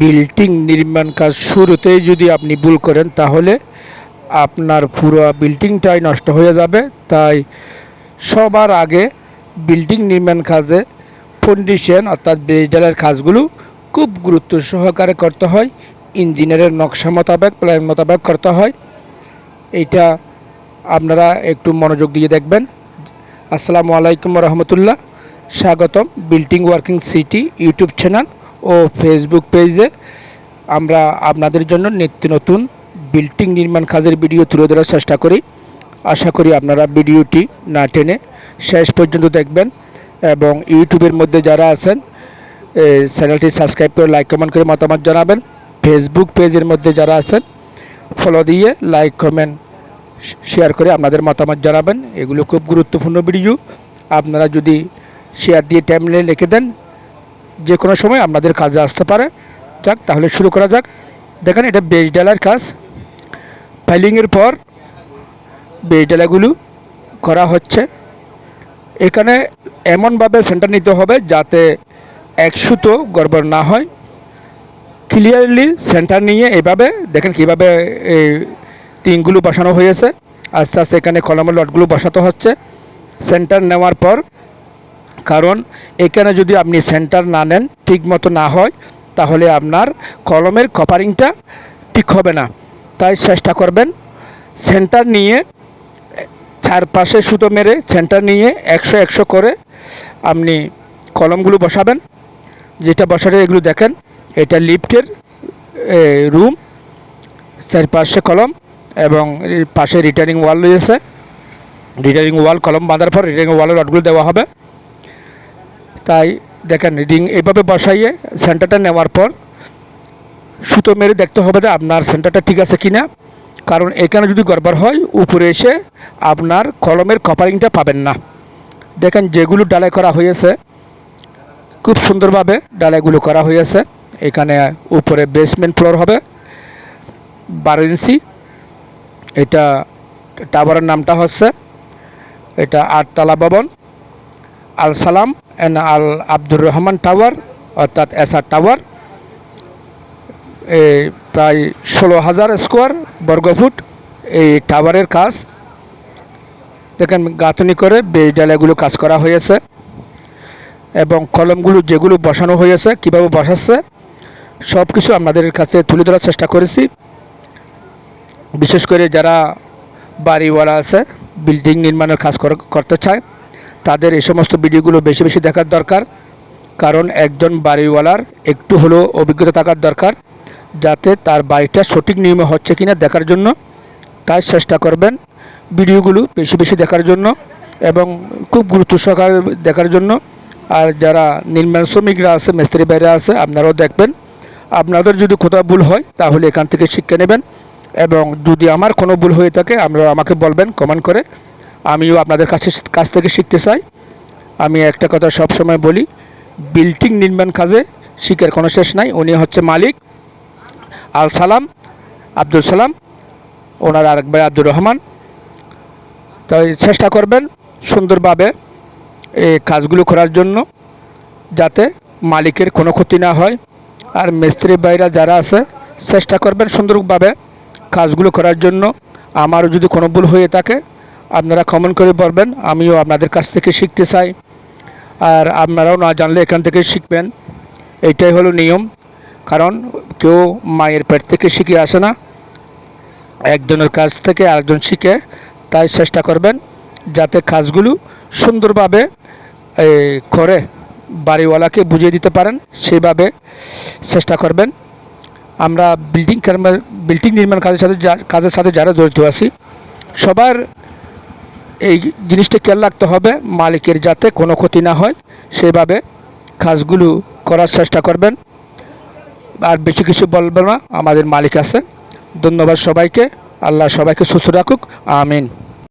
Building নির্মাণ কাজ শুরুতেই যদি আপনি ভুল করেন, তাহলে আপনার পুরো বিল্ডিংটাই নষ্ট হয়ে যাবে। তাই সবার আগে বিল্ডিং নির্মাণ কাজে ফাউন্ডেশন অর্থাৎ বেজডালের কাজগুলো খুব গুরুত্ব সহকারে করতে হয়। ইঞ্জিনিয়ারের নকশা মোতাবেক প্ল্যান মোতাবেক করতে হয়। এইটা আপনারা একটু মনোযোগ দিয়ে দেখবেন। আসসালামু আলাইকুম রহমতুল্লাহ। স্বাগতম building working city YouTube channel. ও ফেসবুক পেজে আমরা আপনাদের জন্য নিত্য নতুন বিল্ডিং নির্মাণ কাজের ভিডিও তুলে ধরার চেষ্টা করি। আশা করি আপনারা ভিডিওটি না টেনে শেষ পর্যন্ত দেখবেন এবং ইউটিউবের মধ্যে যারা আছেন চ্যানেলটি সাবস্ক্রাইব করে লাইক কমেন্ট করে মতামত জানাবেন। ফেসবুক পেজের মধ্যে যারা আছেন ফলো দিয়ে লাইক কমেন্ট শেয়ার করে আপনাদের মতামত জানাবেন। এগুলো খুব গুরুত্বপূর্ণ ভিডিও আপনারা যদি শেয়ার দিয়ে টাইমলে লিখে দেন যে কোনো সময় আপনাদের কাজে আসতে পারে। যাক, তাহলে শুরু করা যাক। দেখেন, এটা বেজ ডালার কাজ। ফাইলিংয়ের পর বেজ ডালাগুলো করা হচ্ছে। এখানে এমনভাবে সেন্টার নিতে হবে যাতে এক সুতো গড়বড় না হয়। ক্লিয়ারলি সেন্টার নিয়ে এভাবে, দেখেন কীভাবে এই টিনগুলো বসানো হয়েছে। আস্তে আস্তে এখানে কলমের লটগুলো বসাতে হচ্ছে। সেন্টার নেওয়ার পর কারণ এখানে যদি আপনি সেন্টার না নেন, ঠিক মতো না হয়, তাহলে আপনার কলমের কপারিংটা ঠিক হবে না। তাই চেষ্টা করবেন সেন্টার নিয়ে, চারপাশে সুতো মেরে সেন্টার নিয়ে একশো একশো করে আপনি কলমগুলো বসাবেন। যেটা বসালে এগুলো দেখেন, এটা লিফটের রুম চারপাশে কলম এবং পাশে রিটার্নিং ওয়াল রয়েছে। রিটার্নিং ওয়াল কলম বাঁধার পর রিটার্নিং ওয়ালের রডগুলো দেওয়া হবে। তাই দেখেন রিং এইভাবে বসাইয়ে সেন্টারটা নেওয়ার পর সুতো মেরে দেখতে হবে যে আপনার সেন্টারটা ঠিক আছে কি না কারণ এখানে যদি গড়বড় হয়, উপরে এসে আপনার কলমের কপারিংটা পাবেন না। দেখেন, যেগুলো ডালাই করা হয়েছে, খুব সুন্দরভাবে ডালাইগুলো করা হয়েছে। এখানে উপরে বেসমেন্ট ফ্লোর হবে। বারো ইঞ্চি। এটা টাওয়ারের নামটা হচ্ছে, এটা আটতলা ভবন। আল সালাম আল আব্দুর রহমান টাওয়ার, অর্থাৎ এসআর টাওয়ার, এই প্রায় ষোলো হাজার স্কোয়ার বর্গফুট এই টাওয়ারের কাজ। দেখেন গাঁথনি করে বেজ ডালাগুলো কাজ করা হয়েছে এবং কলমগুলো যেগুলো বসানো হয়েছে, কীভাবে বসাচ্ছে সব কিছু আপনাদের কাছে তুলে ধরার চেষ্টা করেছি। বিশেষ করে যারা বাড়িওয়ালা আছে, বিল্ডিং নির্মাণের কাজ কর- করতে চায় তাদের এই সমস্ত ভিডিওগুলো বেশি বেশি দেখার দরকার। কারণ একজন বাড়িওয়ালার একটু হলেও অভিজ্ঞতা থাকার দরকার, যাতে তার বাড়িটা সঠিক নিয়মে হচ্ছে কিনা দেখার জন্য। তাই চেষ্টা করবেন ভিডিওগুলো বেশি বেশি দেখার জন্য এবং খুব গুরুত্ব সহকারে দেখার জন্য। আর যারা নির্মাণ শ্রমিকরা আছে, মিস্ত্রি বাইরে আছে, আপনারাও দেখবেন। আপনাদের যদি কোথাও ভুল হয়, তাহলে এখান থেকে শিক্ষা নেবেন। এবং যদি আমার কোনো ভুল হয়ে থাকে, আপনারা আমাকে বলবেন, কমেন্ট করে। আমিও আপনাদের কাছে কাছ থেকে শিখতে চাই। আমি একটা কথা সব সময় বলি বিল্ডিং নির্মাণ কাজে শিখের কোনো শেষ নাই। উনি হচ্ছে মালিক, আল সালাম, আব্দুল সালাম, ওনার আরেক ভাই আব্দুর রহমান। তাই চেষ্টা করবেন সুন্দরভাবে এই কাজগুলো করার জন্য, যাতে মালিকের কোনো ক্ষতি না হয়। আর মিস্ত্রি ভাইরা যারা আছে, চেষ্টা করবেন সুন্দরভাবে কাজগুলো করার জন্য। আমারও যদি কোনো ভুল হয়ে থাকে আপনারা কমেন্ট করে বলবেন, আমিও আপনাদের কাছ থেকে শিখতে চাই। আর আপনারাও না জানলে এখান থেকে শিখবেন। এইটাই হলো নিয়ম। কারণ কেউ মায়ের পেট থেকে শিখে আসে না। একজনের কাছ থেকে আরেকজন শিখে, তাই চেষ্টা করবেন যাতে কাজগুলো সুন্দরভাবে করে বাড়িওয়ালাকে বুঝিয়ে দিতে পারেন। সেভাবে চেষ্টা করবেন। আমরা বিল্ডিং বিল্ডিং নির্মাণ কাজের সাথে কাজের সাথে যারা জড়িত আছি, সবার এই জিনিসটা খেয়াল রাখতে হবে, মালিকের যাতে কোনো ক্ষতি না হয়, সেভাবে কাজগুলো করার চেষ্টা করবেন। আর বেশি কিছু বলবেন না, আমাদের মালিক আছে ধন্যবাদ সবাইকে, আল্লাহ সবাইকে সুস্থ রাখুক, আমিন।